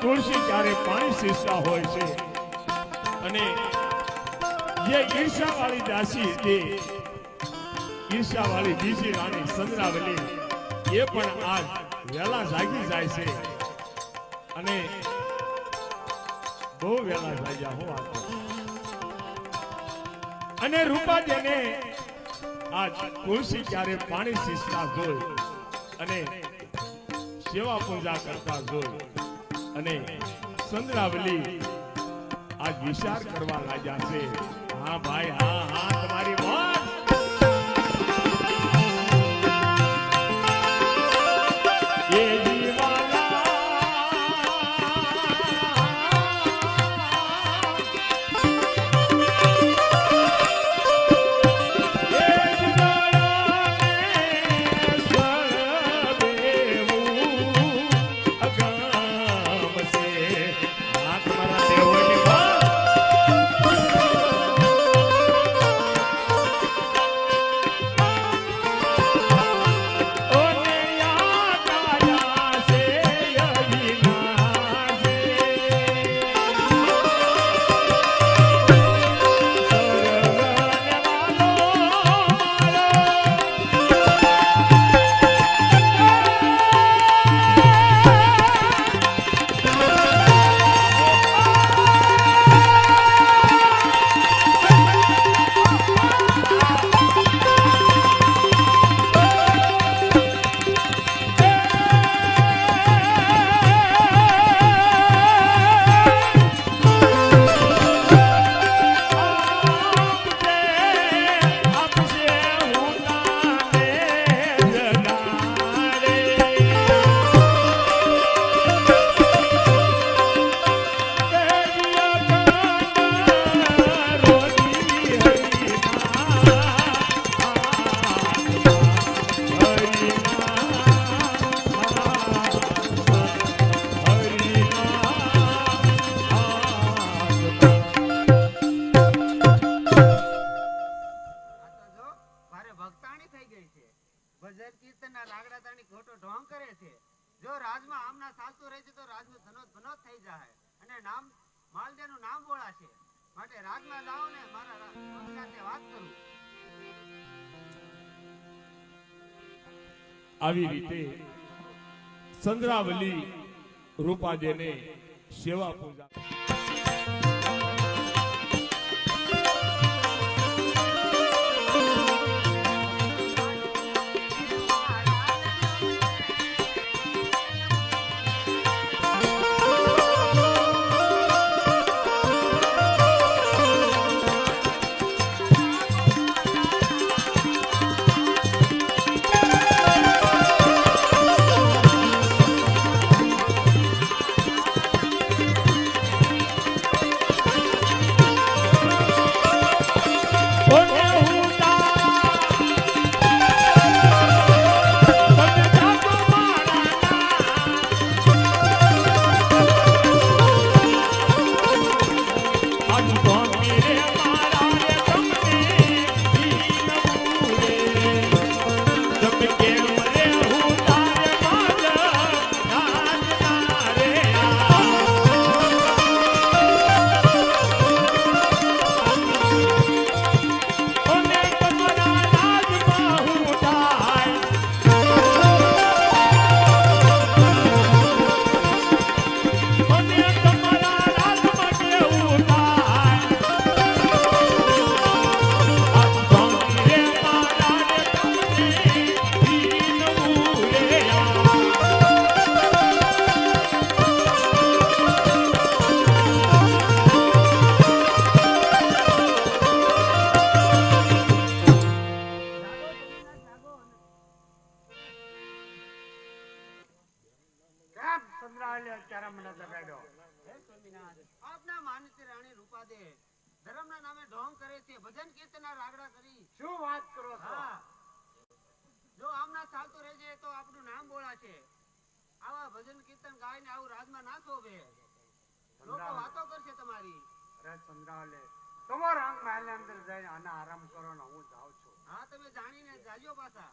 તુલસી ક્યારે પાણી સીસતા હોય છે? અને જે ઈર્ષા વાળી દાસી હતી ઈર્ષા વાળી બીજી રાણી સંદ્રાવલી એ પણ આજ વેલા જાગી જાય છે. અને બહુ વેલા જાગ્યા હું વાત અને રૂપા જેને આજ તુલસી ક્યારે પાણી સીસતા જોઈ અને સેવા પૂજા કરતા જોઈ અને સંદ્રાવલી આજ વિચાર કરવા લાગ્યા છે. હા ભાઈ, હા હા માલદેનું છે. માટે રાજમાં જાઓ ને મારા વાત કરું. આવી રીતે સંદ્રાવલી રૂપાજેને સેવા પૂજા કેમ સંગ્રહાલય અત્યારે મને જગાડ્યો હે સ્વામિનાથ આપના માનસી રાણી રૂપાદે ધર્મના નામે ઢોંગ કરે છે ભજન કીર્તનના લાગડા કરી. શું વાત કરો છો? જો આમના ચાલતું રહેશે તો આપણું નામ બોલાશે. આવા ભજન કીર્તન ગાઈને આવું રાજમાં ના શોભે લોકો વાતો કરશે તમારી. અરે મહેલ અંદર જઈને આને આરામ કરો ને હું જાઉં છું. હા તમે જાણીને જાજો પાછા.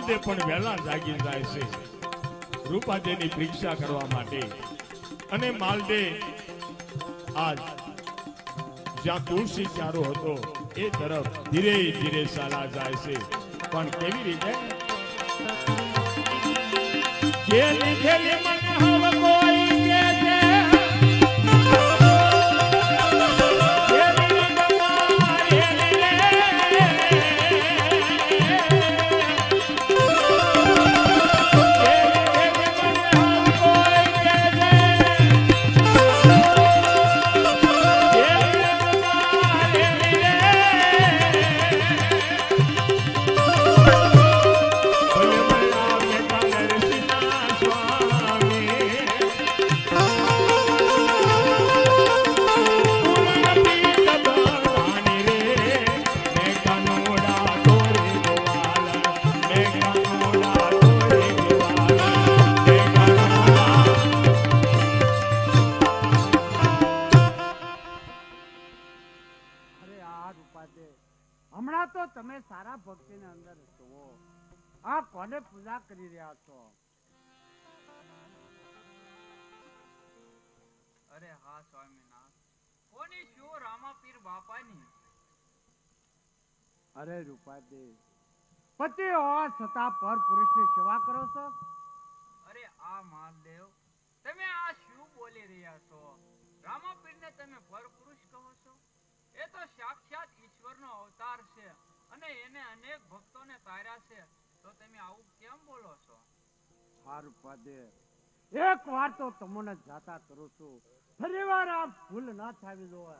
માલદે પણ વહેલા જાગી જાય છે. રૂપાદેની પરીક્ષા કરવા માટે. અને માલદે આજ જ્યાં તુલસી ચારો હતો, એ તરફ ધીરે ધીરે ચાલા જાય છે. પણ કેવી રીતે? તમે સારા ભક્તિની અંદર છો આ કોને પૂજા કરી રહ્યા છો? અરે હા સ્વામીનાથ. કોની શું રામાપીર બાપાની? અરે રૂપાદે પતિ હોવા છતાં પર પુરુષની સેવા કરો છો? અરે આ મહાદેવ તમે આ શું બોલી રહ્યા છો? રામાપીરને તમે પરપુરુષ કહો છો? એ તો સાક્ષાત ઈશ્વરનો અવતાર છે. અને એને અનેક ભક્તોને તાર્યા છે. તો તમે આવું કેમ બોલો છો? હા પાદે, એક વાર તો તમને જાતા કરું છું. ફરી વાર આ ભૂલ ના થાવી જોવે